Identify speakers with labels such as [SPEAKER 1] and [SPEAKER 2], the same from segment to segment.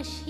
[SPEAKER 1] আসি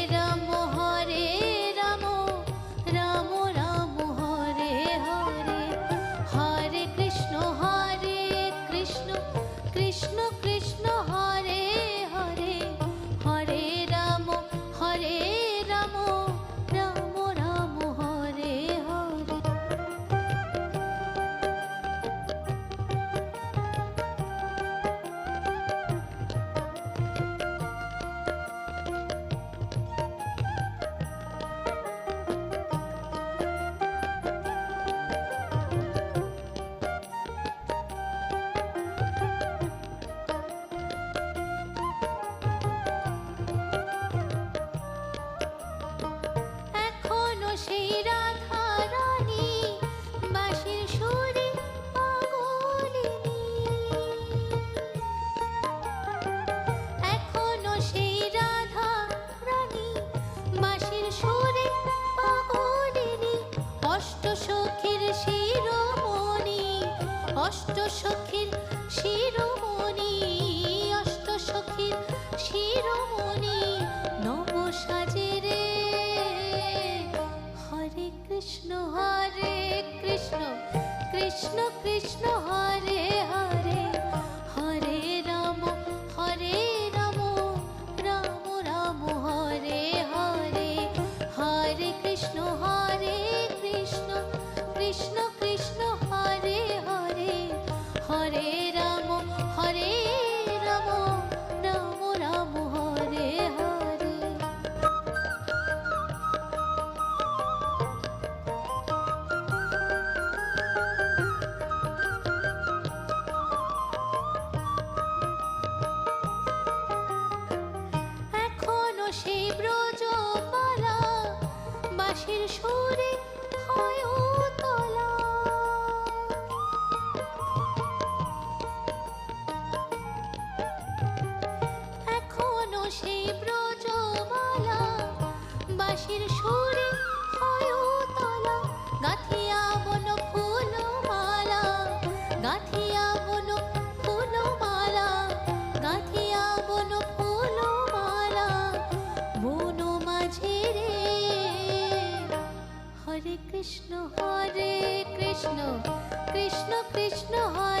[SPEAKER 1] সুরে হয় তলা। এখনও সেই ব্রজমালা বাঁশির সুরে कृष्ण कृष्ण ह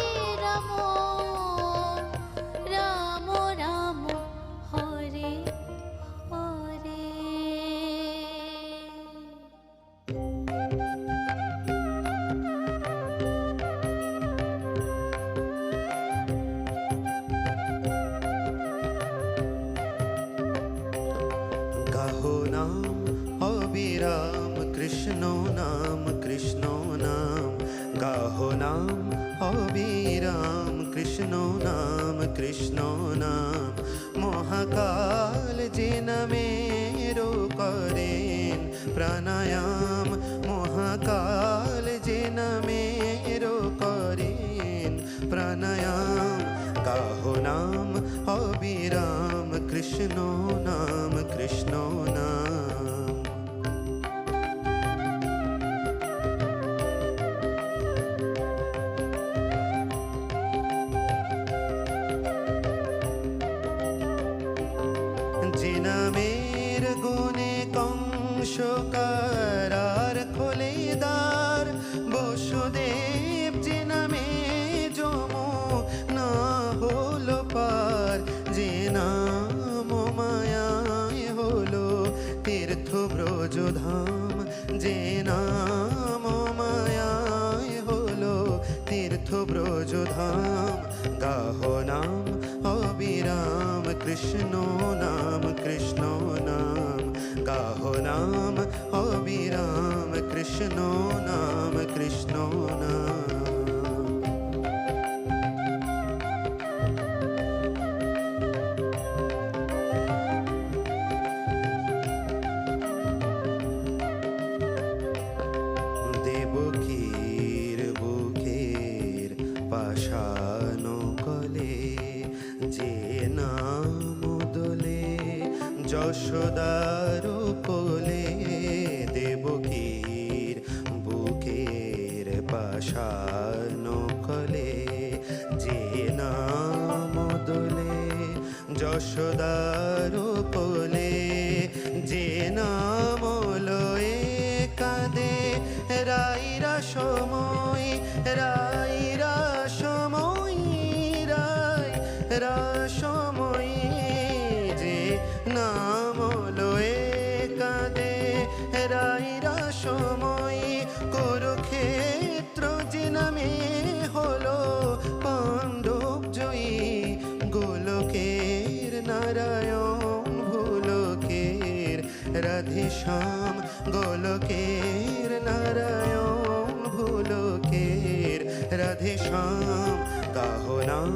[SPEAKER 1] কৃষ্ণ
[SPEAKER 2] নাম। মহাকাল যে নামেরও করেন প্রাণায়াম। মহাকাল যে নামেরও করেন প্রাণায়াম। গাহো নাম অবিরাম কৃষ্ণ নাম কৃষ্ণ নাম। যে নাম মায়ায় হলো তীর্থ ব্রজধাম গাহ নাম অবিরাম, কৃষ্ণ নাম কৃষ্ণ নাম, গাহ নাম অবিরাম, কৃষ্ণ নাম কৃষ্ণ নাম। যশোদার কোলে দেবকীর বুকের পাশান কলে যে নাম দোলে, যশোদার কোলে যে নাম লয়ে কাঁদে, রাইরা সময় রাইরা রাধেশ্যাম গোলকের নারায়ণ ভুলকের রাধেশ্যাম কাহ নাম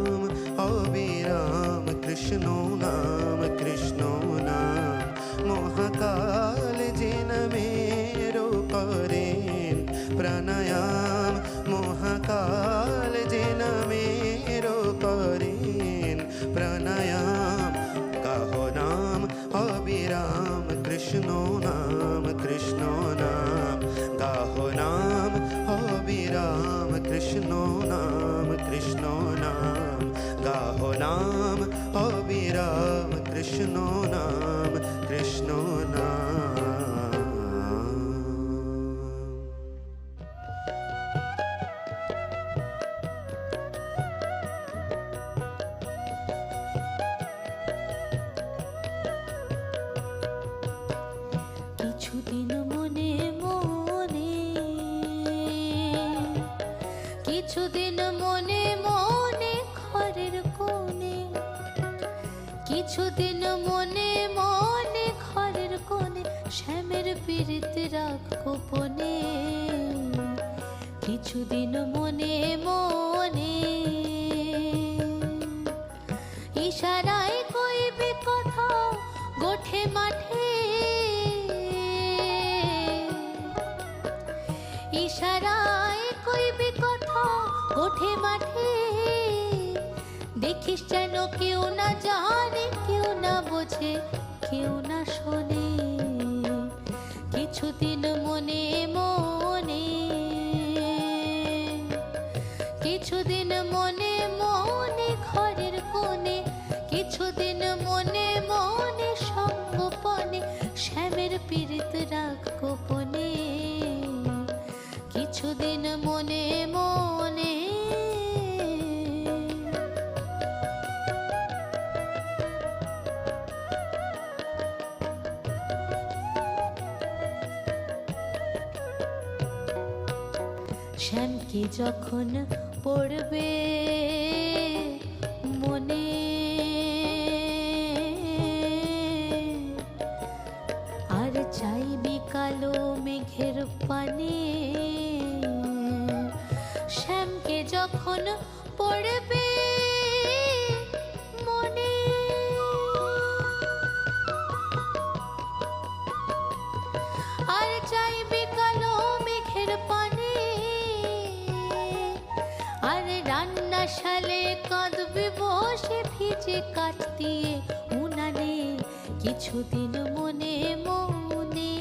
[SPEAKER 2] অবিরাম কৃষ্ণ নাম কৃষ্ণ নাম। মহাকাল যে কৃষ্ণ নাম কৃষ্ণ
[SPEAKER 1] কিছুদিন মনে মনে কিছুদিন মনে মনে ঘরের কোণে কিছুদিন রাখ গোপনে কিছুদিন মনে মনে ইশারায় কইবে কথা গোঠে মাঠে। ইশারায় কইবে কথা ওঠে মাঠে। দেখিস যেন কেউ না জানে, কেউ না বোঝে, কেউ না শোনে। কিছুদিন মনে মনে কিছুদিন মনে মনে ঘরের কোণে কিছুদিন মনে মনে সঙ্গপনে শ্যামের পীড়িত রাখ শ্যামকে যখন পড়বে মনে। আর চাইবি কালো মেঘের পানে। শ্যামকে যখন পড়বে ভিজে কাঠ উনানে, কিছুদিন মনে মনে।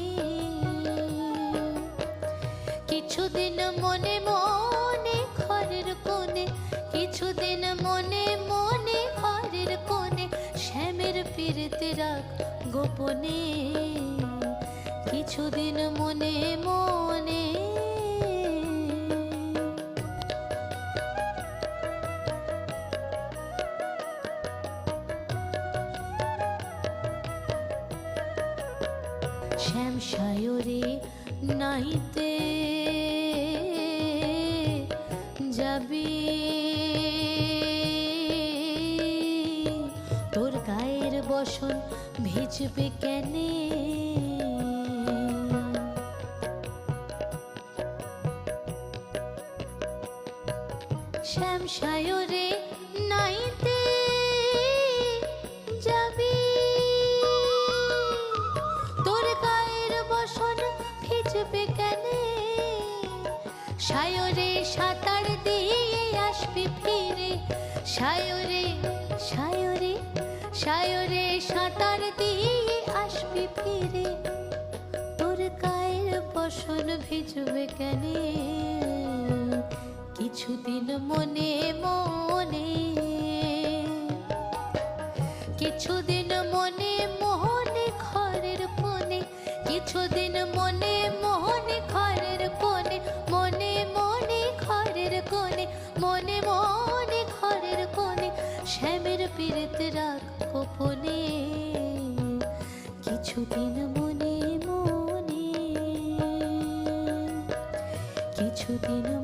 [SPEAKER 1] কিছুদিন মনে মনে ঘরের কোণে, কিছুদিন মনে মনে ঘরের কোণে, শ্যামের পীড়িতে রাখ গোপনে। কিছুদিন মনে মনে শ্যাম সায়রে নাইতে যাবি। তোর গায়ের বসন ভিজবে কেনে? শ্যাম সায়রে নাইতে ফিরে সায়রে সায়রে সায়রে সাঁতার দিয়ে ফিরে। তোর বসন ভিজবে কেনে? কিছুদিন মনে মনে, কিছুদিন মনে মোহনে ঘরের কোণে, কিছুদিন কিছুদিন মনে মনে কিছুদিন